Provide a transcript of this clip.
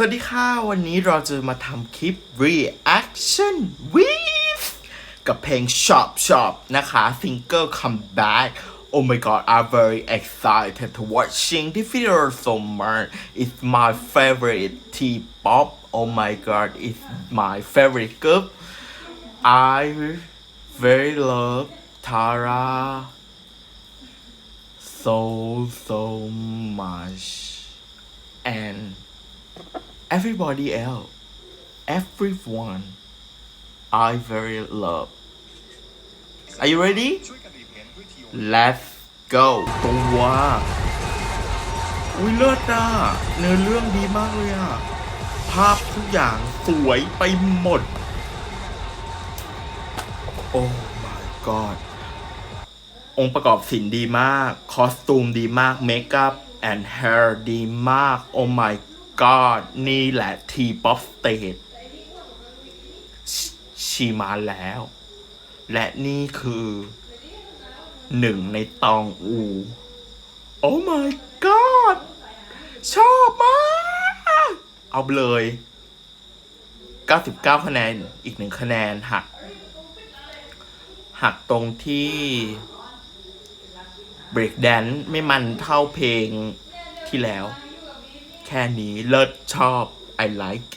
สวัสดีค่ะ วันนี้เราจะมาทำคลิป reaction with กับเพลง Shop Shop นะคะ Single Comeback Oh my god I'm very excited to watching this video so much It's my favorite T-pop Oh my god it's my favorite group I very love Tara so so much everybody else, everyone, I very love. Are you ready? Let's go ตัวอุ้ยเลิศอะเนื้อเรื่องดีมากเลยอะ ภาพทุกอย่างสวยไปหมด โอ้ my god องค์ประกอบสินดีมาก คอสตูมดีมาก เมคอัพแอนด์ hair ดีมาก โอ้ my god นี่แหละ T-pop stage ชีมาแล้ว และนี่คือหนึ่งในตองอู โอ้ my god ชอบมาก เอาเลย 99 คะแนน อีกหนึ่งคะแนนหัก หักตรงที่เบรกแดนไม่มันเท่าเพลงที่แล้ว แค่นี้เลิศชอบ I like